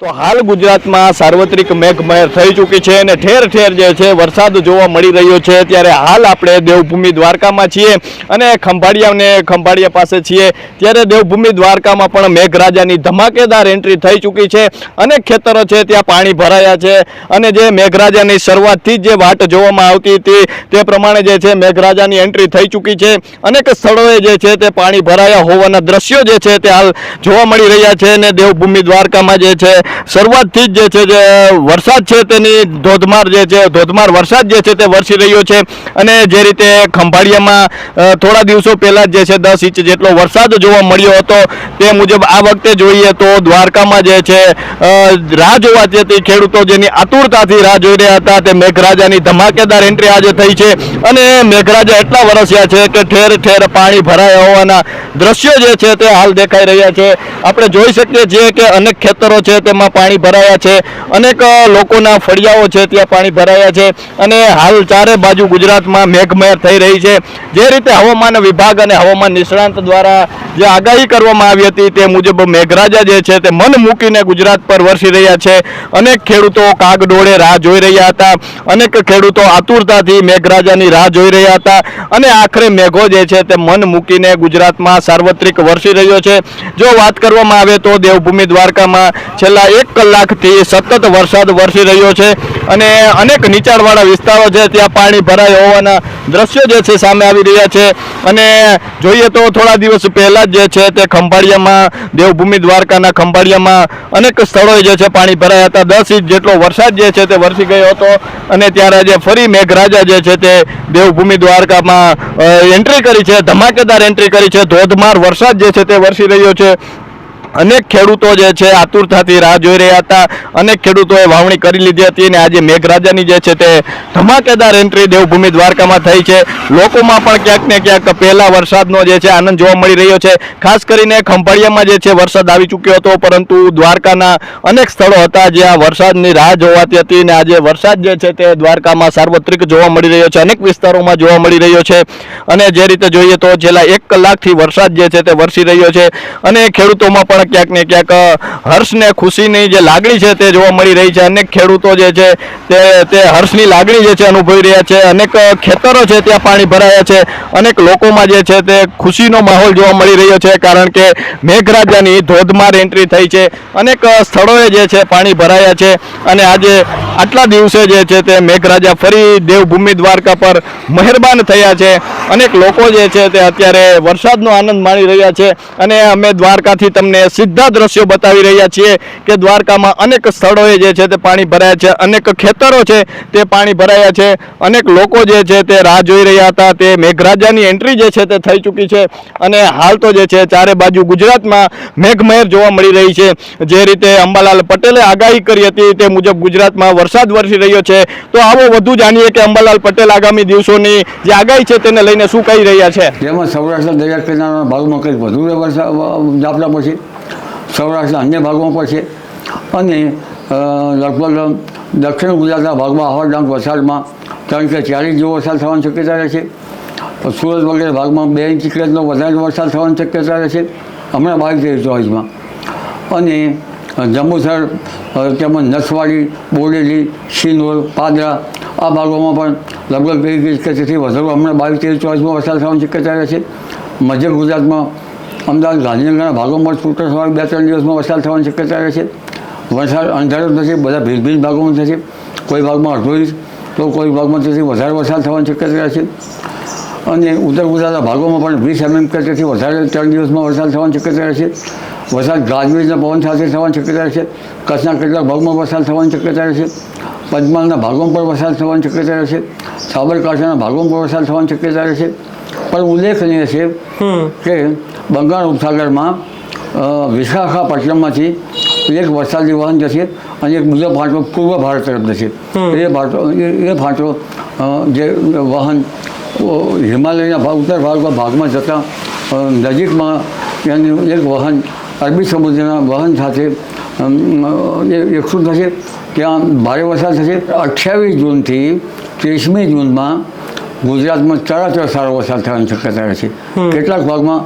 તો હાલ ગુજરાતમાં સાર્વત્રિક મેઘમહેર થઈ ચૂકી છે અને ઠેર ઠેર જે છે વરસાદ જોવા મળી રહ્યો છે. ત્યારે હાલ આપણે દેવભૂમિ દ્વારકામાં છીએ અને ખંભાળિયાને ખંભાળિયા પાસે છીએ. ત્યારે દેવભૂમિ દ્વારકામાં પણ મેઘરાજાની ધમાકેદાર એન્ટ્રી થઈ ચૂકી છે અનેક ખેતરો છે ત્યાં પાણી ભરાયા છે અને જે મેઘરાજાની શરૂઆતથી જ જે વાટ જોવામાં આવતી હતી તે પ્રમાણે જે છે મેઘરાજાની એન્ટ્રી થઈ ચૂકી છે. અનેક સ્થળોએ જે છે તે પાણી ભરાયા હોવાના દ્રશ્યો જે છે તે હાલ જોવા મળી રહ્યા છે અને દેવભૂમિ દ્વારકામાં જે છે શરૂઆતથી જ જે છે જે વરસાદ છે તેની ધોધમાર જે છે, ધોધમાર વરસાદ જે છે તે વરસી રહ્યો છે અને જે રીતે ખંભાળિયામાં થોડા દિવસો પહેલાં જે છે દસ ઇંચ જેટલો વરસાદ જોવા મળ્યો હતો તે મુજબ આ વખતે જોઈએ તો દ્વારકામાં જે છે રાહ જોવા જતી ખેડૂતો જેની આતુરતાથી રાહ જોઈ રહ્યા હતા તે મેઘરાજાની ધમાકેદાર એન્ટ્રી આજે થઈ છે અને મેઘરાજા એટલા વરસ્યા છે કે ઠેર ઠેર પાણી ભરાયા હોવાના દ્રશ્યો જે છે તે હાલ દેખાઈ રહ્યા છે. આપણે જોઈ શકીએ છીએ કે અનેક ખેતરો છે તેમાં પાણી ભરાયા છે. અનેક લોકોના ફળિયાઓ છે, ત્યાં પાણી ભરાયા છે. અને હાલ ચારે બાજુ ગુજરાતમાં મેઘમહેર થઈ રહી છે. જે રીતે હવામાન વિભાગ અને હવામાન નિષ્ણાંત દ્વારા જે આગાહી કરવામાં આવી હતી તે મુજબ મેઘરાજા જે છે તે મન મૂકીને ગુજરાત પર વરસી રહ્યા છે. અનેક ખેડૂતો કાગડોળે રાહ જોઈ રહ્યા હતા. અનેક ખેડૂતો આતુરતાથી મેઘરાજાની રાહ જોઈ રહ્યા હતા. અને આખરે મેઘો જે છે તે મન મૂકીને ગુજરાતમાં સાર્વત્રિક વરસી રહ્યો છે. જો વાત કરવામાં આવે તો દેવભૂમિ દ્વારકામાં છેલ્લા એક કલાકથી સતત વરસાદ વરસી રહ્યો છે અને અનેક નીચાણવાળા વિસ્તારો છે, ત્યાં પાણી ભરાય હોવાના દ્રશ્યો જે છે, સામે આવી રહ્યા છે. અને જોઈએ તો થોડા દિવસ પહેલા જ છે, તે ખંભાળિયામાં, દેવભૂમિ દ્વારકાના ખંભાળિયામાં અનેક સ્થળોએ જે છે, પાણી ભરાયા હતા. દસ ઇંચ જેટલો વરસાદ જે છે, તે વરસી ગયો હતો. અને ત્યારે જે ફરી મેઘરાજા જે છે, તે દેવભૂમિ દ્વારકામાં એન્ટ્રી કરી છે, ધમાકેદાર એન્ટ્રી કરી છે. ધોધમાર વરસાદ જે છે, તે વરસી રહ્યો છે. અનેક ખેડૂતો જે છે આતુરતાથી રાહ જોઈ રહ્યા હતા. અનેક ખેડૂતોએ વાવણી કરી લીધી હતી અને આજે મેઘરાજાની જે છે તે ધમાકેદાર એન્ટ્રી દેવભૂમિ દ્વારકામાં થઈ છે. લોકોમાં પણ ક્યાંક ને ક્યાંક પહેલા વરસાદનો જે છે આનંદ જોવા મળી રહ્યો છે. ખાસ કરીને ખંભાળિયામાં જે છે વરસાદ આવી ચૂક્યો હતો, પરંતુ દ્વારકાના અનેક સ્થળો હતા જ્યાં વરસાદની રાહ જોવાતી હતી અને આજે વરસાદ જે છે તે દ્વારકામાં સાર્વત્રિક જોવા મળી રહ્યો છે. અનેક વિસ્તારોમાં જોવા મળી રહ્યો છે. અને જે રીતે જોઈએ તો છેલ્લા એક કલાકથી વરસાદ જે છે તે વરસી રહ્યો છે. અને ખેડૂતોમાં પણ ક્યાંક ને ક્યાંક હર્ષને ખુશીની જે લાગણી છે તે જોવા મળી રહી છે. અનેક ખેડૂતો જે છે તે તે હર્ષની લાગણી જે છે અનુભવી રહ્યા છે. અનેક ખેતરો છે ત્યાં પાણી ભરાયા છે. અનેક લોકોમાં જે છે તે ખુશીનો માહોલ જોવા મળી રહ્યો છે કારણ કે મેઘરાજાની ધોધમાર એન્ટ્રી થઈ છે. અનેક સ્થળોએ જે છે પાણી ભરાયા છે અને આજે આટલા દિવસે જે છે તે મેઘરાજા ફરી દેવભૂમિ દ્વારકા પર મહેરબાન થયા છે. અનેક લોકો જે છે તે અત્યારે વરસાદનો આનંદ માણી રહ્યા છે. અને અમે દ્વારકાથી તમને સીધા દ્રશ્યો બતાવી રહ્યા છીએ કે દ્વારકામાં અનેક સ્થળોએ જે છે તે પાણી ભરાયા છે, અનેક ખેતરો છે તે પાણી ભરાયા છે, અનેક લોકો જે છે તે રાહ જોઈ રહ્યા હતા, તે મેઘરાજાની એન્ટ્રી જે છે તે થઈ ચૂકી છે અને હાલ તો જે છે ચારે બાજુ ગુજરાતમાં મેઘમહેર જોવા મળી રહી છે. જે રીતે અંબાલાલ પટેલે આગાહી કરી હતી તે મુજબ ગુજરાતમાં વરસાદ વરસી રહ્યો છે. તો આવો વધુ જાણીએ કે અંબાલાલ પટેલ આગામી દિવસોની જે આગાહી છે તેને લઈને શું કહી રહ્યા છે? જેમાં સૌરાષ્ટ્ર દરિયા કિનારાના ભાગમાં કંઈક વધુ વ્યવસ્થા ઝાપટા પડશે સૌરાષ્ટ્રના અન્ય ભાગમાં છે. અને લગભગ દક્ષિણ ગુજરાતના ભાગમાં હવા ડાંગ વલસાડમાં ત્રણ કે ચાર ઇંચ જેવો વરસાદ થવાની શક્યતા રહેશે સુરત વગેરે ભાગમાં બે ઇંચ જેટલો વધારે વરસાદ થવાની શક્યતા રહેશે હમણાં બાવીસ તેવીસ ચોવીસમાં. અને જંબુસર તેમજ નસવાડી, બોડેલી, શિનોર, પાદરા આ ભાગોમાં પણ લગભગ બે ઇંચ કે તેથી વધારો હમણાં બાવીસ તેવીસ ચોવીસમાં વરસાદ થવાની શક્યતા રહેશે મધ્ય ગુજરાતમાં અમદાવાદ ગાંધીનગરના ભાગોમાં છૂટો બે ત્રણ દિવસમાં વરસાદ થવાની શક્યતા રહેશે વરસાદ અંધારો થશે, બધા ભીજ ભીજ ભાગોમાં થશે. કોઈ ભાગમાં અડધો ઇંચ તો કોઈ ભાગમાં તેથી વધારે વરસાદ થવાની શક્યતા રહેશે અને ઉત્તર ગુજરાતના ભાગોમાં પણ વીસ એમએમ કરતાથી વધારે ત્રણ દિવસમાં વરસાદ થવાની શક્યતા રહે છે. વરસાદ ગાજવીજના પવન સાથે થવાની શક્યતા રહે છે. કચ્છના કેટલાક ભાગમાં વરસાદ થવાની શક્યતા રહે છે. પંચમહાલના ભાગોમાં પણ વરસાદ થવાની શક્યતા રહેશે સાબરકાંઠાના ભાગોમાં પણ વરસાદ થવાની શક્યતા રહેશે પણ ઉલ્લેખનીય છે કે બંગાળ ઉપસાગરમાં વિશાખાપટ્ટનમમાંથી એક વરસાદી વહન જશે અને એક બીજો ફાંટો પૂર્વ ભારત તરફ જશે. એ ફાંટો એ ફાંટો જે વહન હિમાલયના ભાગ ઉત્તર ભારતના ભાગમાં જતાં નજીકમાં એનું એક વહન અરબી સમુદ્રના વહન સાથે એ એકઠું થશે. ત્યાં ભારે વરસાદ થશે. અઠ્યાવીસ જૂનથી ત્રીસમી જૂનમાં ગુજરાતમાં ચરાચર સારો વરસાદ થવાની શક્યતા રહેશે કેટલાક ભાગમાં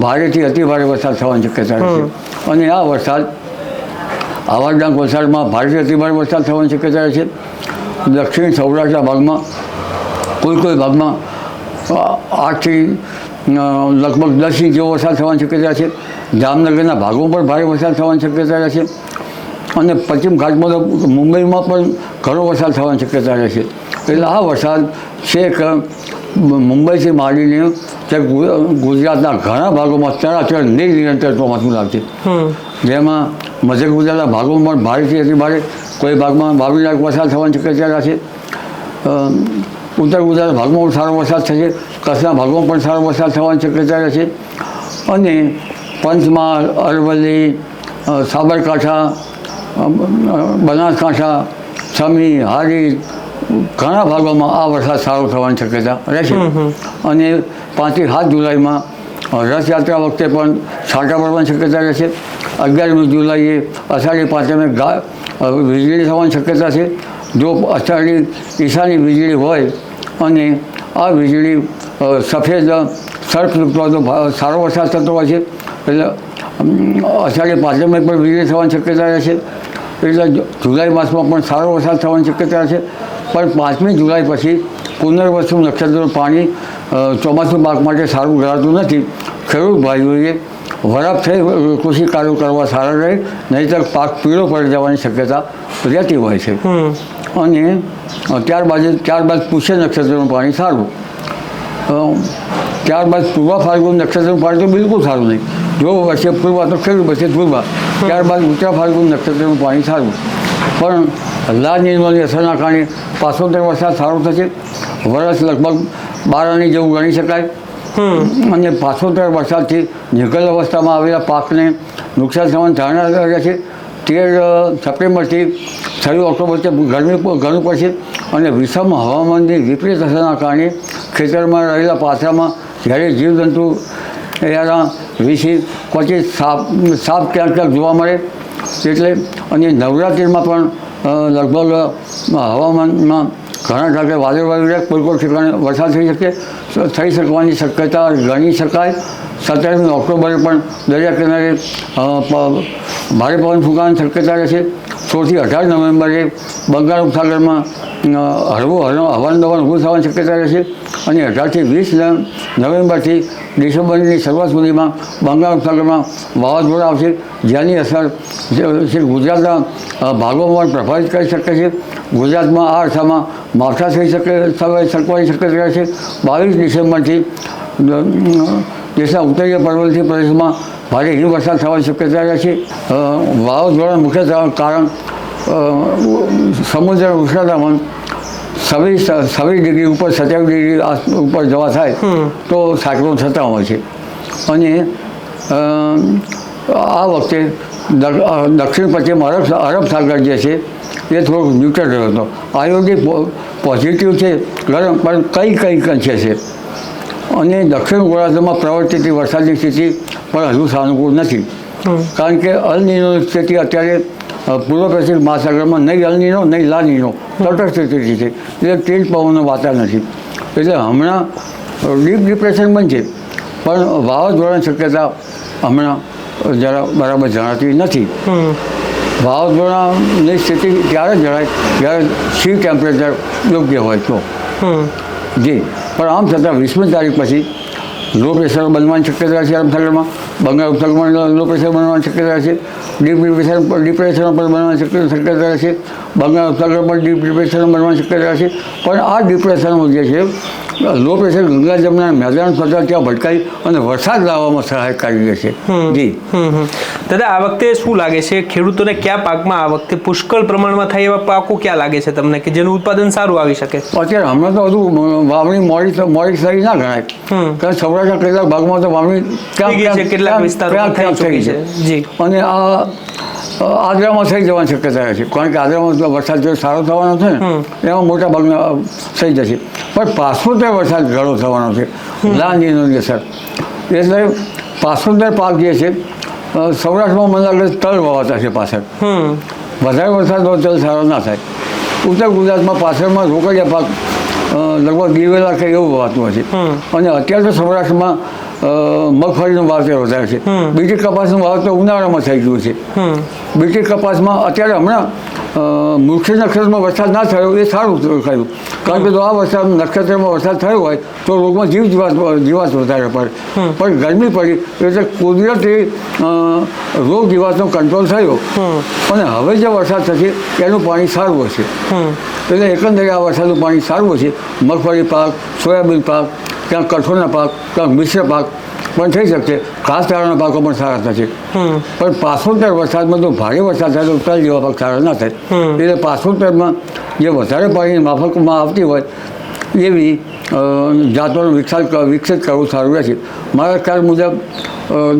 ભારેથી અતિ ભારે વરસાદ થવાની શક્યતા રહેશે અને આ વરસાદ આવા ડાંગ વલસાડમાં ભારેથી અતિભારે વરસાદ થવાની શક્યતા રહે છે. દક્ષિણ સૌરાષ્ટ્રના ભાગમાં કોઈ કોઈ ભાગમાં આઠથી લગભગ દસ ઇંચ જેવો વરસાદ થવાની શક્યતા છે. જામનગરના ભાગો પણ ભારે વરસાદ થવાની શક્યતા રહે છે. અને પશ્ચિમ ઘાટમાં તો મુંબઈમાં પણ ઘણો વરસાદ થવાની શક્યતા રહે છે. એટલે આ વરસાદ છે કે મુંબઈથી માંડીને તે ગુ- ગુજરાતના ઘણા ભાગોમાં ચરાચર નિરંતર ચોમાસું લાગશે. જેમાં મધ્ય ગુજરાતના ભાગોમાં પણ ભારેથી અતિ ભારે કોઈ ભાગમાં લાખ વરસાદ થવાની શક્યતા છે ઉત્તર ગુજરાત ભાગમાં પણ સારો વરસાદ થશે કચ્છના ભાગમાં પણ સારો વરસાદ થવાની શક્યતા છે અને પંચમહાલ અરવલ્લી સાબરકાંઠા બનાસકાંઠા સમી હારી ઘણા ભાગોમાં આ વરસાદ સારો થવાની શક્યતા રહેશે અને પાંચથી સાત જુલાઈમાં રથયાત્રા વખતે પણ છાંટા પડવાની શક્યતા રહેશે અગિયારમી જુલાઈએ અષાઢી પાંચમે ગા વીજળી થવાની શક્યતા છે. જો અષાઢી ઈશાની વીજળી હોય અને આ વીજળી સફેદ સર્ફ તો સારો વરસાદ થતો હોય છે એટલે અષાઢી પાંચમે પણ વીજળી થવાની શક્યતા રહે છે. એટલે જુલાઈ માસમાં પણ સારો વરસાદ થવાની શક્યતા છે. પણ પાંચમી જુલાઈ પછી પુનર્વસુ નક્ષત્રનું પાણી ચોમાસું પાક માટે સારું ગણાતું નથી. ખેડૂત ભાઈઓએ વરાપ થઈ કૃષિ કાર્યો કરવા સારા રહે નહીંતર પાક પીળો પડી જવાની શક્યતા રહેતી હોય છે. અને ત્યારબાદ ત્યારબાદ પુષ્ય નક્ષત્રનું પાણી સારું. ત્યારબાદ પૂર્વ ફાલ્ગુન નક્ષત્રનું પાણી તો બિલકુલ સારું નહીં. જો વર્ષે પૂર્વ તો ખેડૂત વર્ષે પૂર્વ. ત્યારબાદ ઉત્તર ફાલ્ગુન નક્ષત્રનું પાણી સારું. પણ લાલ નિર્મળની અસરના કારણે પાસોતેર વરસાદ સારો થશે. વરસ લગભગ બાર આની જેવું ગણી શકાય. અને પાસોતેર વરસાદથી નિકલ અવસ્થામાં આવેલા પાકને નુકસાન થવાની ધારણા રહે છે. તેર સપ્ટેમ્બરથી છવ્વીસ ઓક્ટોબર ગરમી ઘણું પડશે અને વિષમ હવામાનની વિપરીત અસરના કારણે ખેતરમાં રહેલા પાથરામાં જ્યારે જીવજંતુ એના વિશે ક્વચિત સાપ સાપ ક્યાંક ક્યાંક જોવા મળે. એટલે અને નવરાત્રિમાં પણ લગભગ હવામાનમાં ઘણા ટાકે વાદળવાયું રહે, કોઈ કોઈ ઠેકાણે વરસાદ થઈ શકે થઈ શકવાની શક્યતા ગણી શકાય. સત્યાવીસમી ઓક્ટોબરે પણ દરિયા કિનારે ભારે પવન ફૂંકાવાની શક્યતા રહેશે સોળથી અઢાર નવેમ્બરે બંગાળ ઉપસાગરમાં હળવું હળવું હવાન દબાણ ઊભું થવાની શક્યતા રહેશે. અને અઢારથી વીસ નવેમ્બરથી ડિસેમ્બરની શરૂઆત સુધીમાં બંગાળ ઉપસાગરમાં વાવાઝોડા આવશે. જેની અસર ગુજરાતના ભાગોમાં પ્રભાવિત કરી શકે છે. ગુજરાતમાં આ અરસામાં માવઠા થઈ શકે શકવાની શક્યતા રહે છે બાવીસ ડિસેમ્બરથી દેશના ઉત્તરીય પર્વતીય પ્રદેશમાં ભારે હિમવર્ષા થવાની શક્યતા રહે છે વાવાઝોડાનું મુખ્ય કારણ સમુદ્ર ઉષ્ણતામાન છવ્વીસ સવી ડિગ્રી ઉપર સત્યાવીસ ડિગ્રી ઉપર જવા થાય તો સાયક્લોન થતા હોય છે. અને આ વખતે દક્ષિણ પશ્ચિમ અરબ અરબ સાગર જે છે એ થોડોક ન્યુટ્રલ રહ્યો હતો. આયોડિક પોઝિટિવ છે ગરમ પણ કઈ કઈ કંચે છે અને દક્ષિણ ગોળાર્ધમાં પ્રવર્તતી વરસાદની સ્થિતિ પણ હજુ સાનુકૂળ નથી. કારણ કે અલ નીનોની સ્થિતિ અત્યારે પૂર્વ પશ્ચિમ મહાસાગરમાં નહીં અલનીનો નહીં લાનીનો સ્થિતિ છે. એટલે તેજ પવનનો વાતા નથી. એટલે હમણાં ડીપ ડિપ્રેશન બનશે પણ વાવાઝોડાની શક્યતા હમણાં જરા બરાબર જણાતી નથી. વાવાઝોડાની સ્થિતિ ત્યારે જણાય જ્યારે સી ટેમ્પરેચર યોગ્ય હોય તો. જી. પણ આમ છતાં વીસમી તારીખ પછી લો પ્રેશર બનવાની શક્યતા છે આમ સાગરમાં. બંગાળ ઉપસાગરમાં લો પ્રેશર બનવાની શક્યતા છે. ડિપ્રેશન ડિપ્રેશન પણ બનવાની શક્યતા છે. બંગાળ ઉપસાગર પણ ડીપ ડિપ્રેશન બનવાની શક્યતા છે. પણ આ ડિપ્રેશનમાં જે છે લો પ્રેશર ગંગા જમના મેદાન સ્વતઃ ત્યાં ભટકાઈ અને વરસાદ લાવવામાં સહાયકારી છે. જી. હમ હમ. દાદા આ વખતે શું લાગે છે? ખેડૂતોને કયા પાકમાં આ વખતે પુષ્કળ પ્રમાણમાં થાય એવા પાકો ક્યાં લાગે છે તમને? કે જેનું ઉત્પાદન સારું આવી શકે? અત્યારે હમણાં તો બધું વાવણી મોડી મોડી થઈ ના ગણાય. કારણ સૌરાષ્ટ્રના કેટલાક ભાગમાં તો વાવણી છે, કેટલાક વિસ્તારમાં થઈ છે. જી. અને આ અ, થઈ જવાની શક્યતા છે. કારણ કે આદ્રામાં વરસાદ જો સારો થવાનો છે ને એમાં મોટા ભાગના થઈ જશે. પણ પાછોતેર વરસાદ ઘણો થવાનો છે. લાંજીની સર. એટલે પાછોતેર પાક જે છે સૌરાષ્ટ્રમાં મને લાગે છે તલ વાવતા છે પાછળ. વધારે વરસાદ હોય તો સારો ના થાય. ઉત્તર ગુજરાતમાં પાછળમાં રોકડિયા પાક લગભગ ગીરવેલા કે એવું વાતું હશે અને અત્યારે તો સૌરાષ્ટ્રમાં મગફળીનું વાવેતર વધારે છે. બીટી કપાસનું વાવેતર ઉનાળામાં થઈ ગયું છે. બીટી કપાસમાં અત્યારે હમણાં મુખ્ય નક્ષત્રમાં વરસાદ ના થયો એ સારું થયું. કારણ કે જો આ વરસાદ નક્ષત્રમાં વરસાદ થયો હોય તો રોગમાં જીવ જીવાત જીવાત વધારે પડે. પણ ગરમી પડી એટલે કુદરતી રોગ જીવાતનો કંટ્રોલ થયો. અને હવે જે વરસાદ થશે એનું પાણી સારું હશે. એટલે એકંદરે આ વરસાદનું પાણી સારું હશે. મગફળી પાક સોયાબીન પાક ક્યાંક કઠોળના પાક ક્યાંક મિશ્ર પાક પણ થઈ શકશે. ઘાસચારાના પાકો પણ સારા થશે. પણ પાછોતેર વરસાદમાં તો ભારે વરસાદ થાય તો તલ જેવા પાક સારા ના થાય. એટલે પાછોતેરમાં જે વધારે પાણીની માફકમાં આવતી હોય એવી જાતોનો વિકસાત વિકસિત કરવું સારું રહેશે. મારા ખ્યાલ મુજબ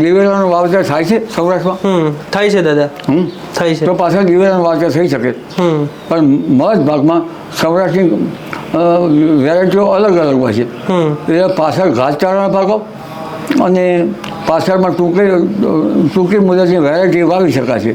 દિવેલાનું વાવેતર થાય છે સૌરાષ્ટ્રમાં? થાય છે દાદા. થાય છે. તો પાછળ દિવેલાનું વાવેતર થઈ શકે. પણ મધ ભાગમાં સૌરાષ્ટ્રની વેરાયટીઓ અલગ અલગ હોય છે. એટલે પાછળ ઘાસચારાના પાકો અને પાછળમાં ટૂંકી ટૂંકી મુદતની વેરાયટી વાવી શકાશે